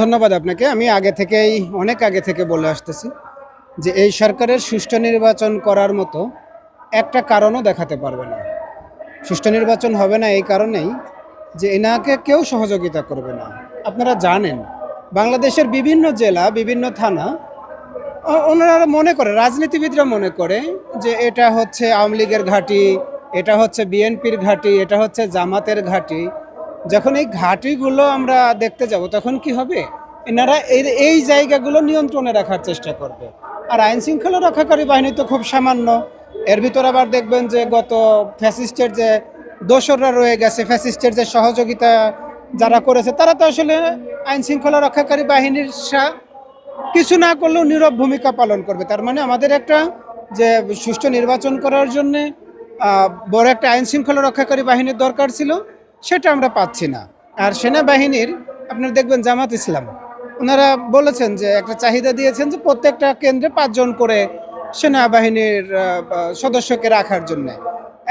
ধন্যবাদ আপনাকে। আমি আগে থেকেই, অনেক আগে থেকে বলে আসতেছি যে এই সরকারের সুষ্ঠু নির্বাচন করার মতো একটা কারণও দেখাতে পারবে না। সুষ্ঠু নির্বাচন হবে না এই কারণেই যে এনাকে কেউ সহযোগিতা করবে না। আপনারা জানেন, বাংলাদেশের বিভিন্ন জেলা, বিভিন্ন থানা ওনারা মনে করে, রাজনীতিবিদরা মনে করে যে এটা হচ্ছে আওয়ামী লীগের ঘাঁটি, এটা হচ্ছে বিএনপির ঘাঁটি, এটা হচ্ছে জামাতের ঘাঁটি যখন এই ঘাঁটিগুলো আমরা দেখতে যাব, তখন কি হবে? এনারা এই জায়গাগুলো নিয়ন্ত্রণে রাখার চেষ্টা করবে। আর আইন শৃঙ্খলা রক্ষাকারী বাহিনী তো খুব সামান্য। এর ভিতর আবার দেখবেন যে গত ফ্যাসিস্টের যে দোসররা রয়ে গেছে, ফ্যাসিস্টের যে সহযোগিতা যারা করেছে, তারা তো আসলে আইন শৃঙ্খলা রক্ষাকারী বাহিনীর কিছু না করলেও নীরব ভূমিকা পালন করবে। তার মানে আমাদের একটা যে সুষ্ঠু নির্বাচন করার জন্যে বড় একটা আইন শৃঙ্খলা রক্ষাকারী বাহিনীর দরকার ছিল। সেটা আমরা পাচ্ছি না। আর সেনাবাহিনীর, আপনারা দেখবেন জামাত ইসলাম, ওনারা বলেছেন যে একটা চাহিদা দিয়েছেন যে প্রত্যেকটা কেন্দ্রে পাঁচজন করে সেনাবাহিনীর সদস্যকে রাখার জন্য।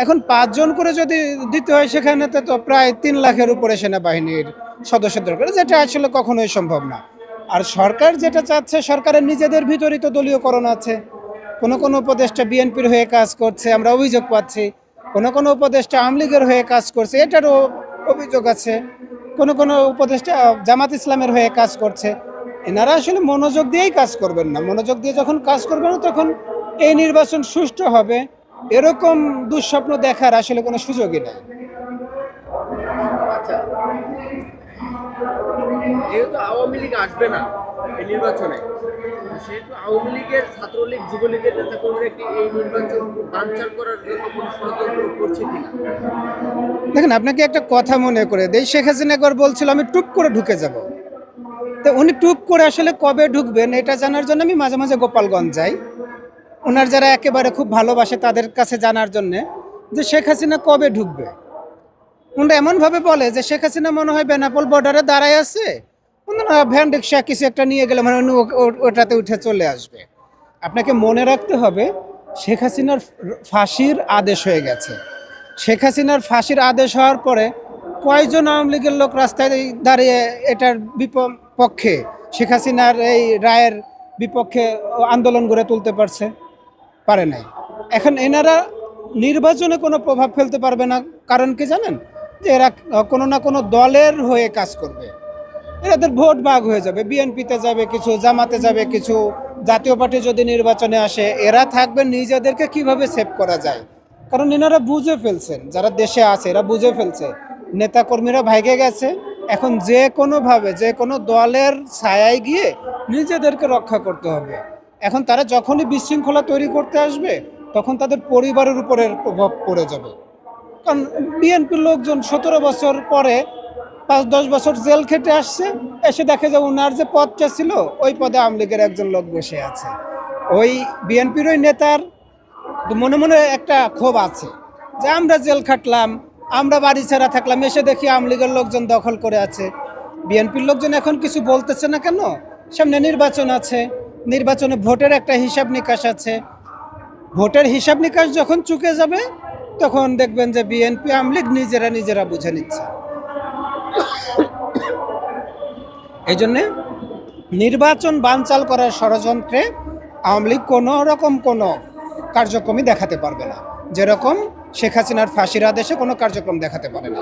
এখন পাঁচজন করে যদি দিতে হয়, সেখানে তো প্রায় তিন লাখের উপরে সেনাবাহিনীর সদস্য দরকার, যেটা আসলে কখনোই সম্ভব না। আর সরকার যেটা চাচ্ছে, সরকারের নিজেদের ভিতরেই তো দলীয়করণ আছে। কোনো কোনো উপদেষ্টা বিএনপির হয়ে কাজ করছে, আমরা অভিযোগ পাচ্ছি। কোনো কোনো উপদেষ্টা আওয়ামী লীগের হয়ে কাজ করছে, এটারও অভিযোগ আছে। কোনো কোনো উপদেষ্টা জামাত ইসলামের হয়ে কাজ করছে। এনারা আসলে মনোযোগ দিয়েই কাজ করবেন না। মনোযোগ দিয়ে যখন কাজ করবেন, তখন এই নির্বাচন সুষ্ঠু হবে। এরকম দুঃস্বপ্ন দেখার আসলে কোনো সুযোগই নেই। আচ্ছা। যেহেতু আওয়ামী লীগ আসবে না এই নির্বাচনে? সেহেতু আওয়ামী লীগের ছাত্রলীগ যুবলীগের নেতা কর্মীরা কি এই নির্বাচন বানচাল করার জন্য কোনো ষড়যন্ত্র করছে কিনা? দেখেন আপনাকে একটা কথা মনে করে দেই। শেখ হাসিনা একবার বলছিল আমি টুপ করে ঢুকে যাব। তো উনি টুপ করে আসলে কবে ঢুকবেন এটা জানার জন্য আমি মাঝে মাঝে গোপালগঞ্জ যাই। ওনার যারা একেবারে খুব ভালোবাসে তাদের কাছে জানার জন্যে যে শেখ হাসিনা কবে ঢুকবে? ওনারা এমনভাবে বলে যে শেখ হাসিনা মনে হয় বেনাপোল বর্ডারে দাঁড়ায় আছে। ভ্যান রিক্সা কিছু একটা নিয়ে গেলে মানে ওটাতে উঠে চলে আসবে। আপনাকে মনে রাখতে হবে, শেখ হাসিনার ফাঁসির আদেশ হয়ে গেছে। শেখ হাসিনার ফাঁসির আদেশ হওয়ার পরে কয়জন আওয়ামী লীগের লোক রাস্তায় দাঁড়িয়ে এটার বিপক্ষে, শেখ হাসিনার এই রায়ের বিপক্ষে আন্দোলন গড়ে তুলতে পারছে? পারে নাই। এখন এনারা নির্বাচনে কোনো প্রভাব ফেলতে পারবে না, কারণ কি জানেন? যে এরা কোনো না কোনো দলের হয়ে কাজ করবে। এদের ভোট ভাগ হয়ে যাবে। বিএনপিতে যাবে কিছু, জামাতে যাবে কিছু, জাতীয় পার্টি যদি নির্বাচনে আসে, এরা থাকবে নিজেদেরকে কীভাবে সেভ করা যায়? কারণ এনারা বুঝে ফেলছেন, যারা দেশে আছে এরা বুঝে ফেলছে। নেতাকর্মীরা ভাইগে গেছে, এখন যে কোনোভাবে, যে কোনো দলের ছায়ায় গিয়ে নিজেদেরকে রক্ষা করতে হবে। এখন তারা যখনই বিশৃঙ্খলা তৈরি করতে আসবে, তখন তাদের পরিবারের উপরে প্রভাব পড়ে যাবে। কারণ বিএনপির লোকজন সতেরো বছর পরে পাঁচ, দশ বছর জেল খেটে আসছে, এসে দেখে যে ওনার যে পদটা ছিল, ওই পদে আওয়ামী লীগের একজন লোক বসে আছে। ওই বিএনপির ওই নেতার মনে মনে একটা ক্ষোভ আছে যে আমরা জেল খাটলাম, আমরা বাড়ি ছাড়া থাকলাম, এসে দেখি আওয়ামী লীগের লোকজন দখল করে আছে। বিএনপির লোকজন এখন কিছু বলতেছে না কেন? সামনে নির্বাচন আছে, নির্বাচনে ভোটের একটা হিসাব নিকাশ আছে। ভোটের হিসাব নিকাশ যখন চুকে যাবে, তখন দেখবেন যে বিএনপি আওয়ামী লীগ নিজেরা নিজেরা বুঝে নিচ্ছে। এই জন্যে নির্বাচন বানচাল করার ষড়যন্ত্রে আওয়ামী লীগ কোনো রকম কোনো কার্যক্রমই দেখাতে পারবে না। যেরকম শেখ হাসিনার ফাঁসির আদেশে কোনো কার্যক্রম দেখাতে পারে না।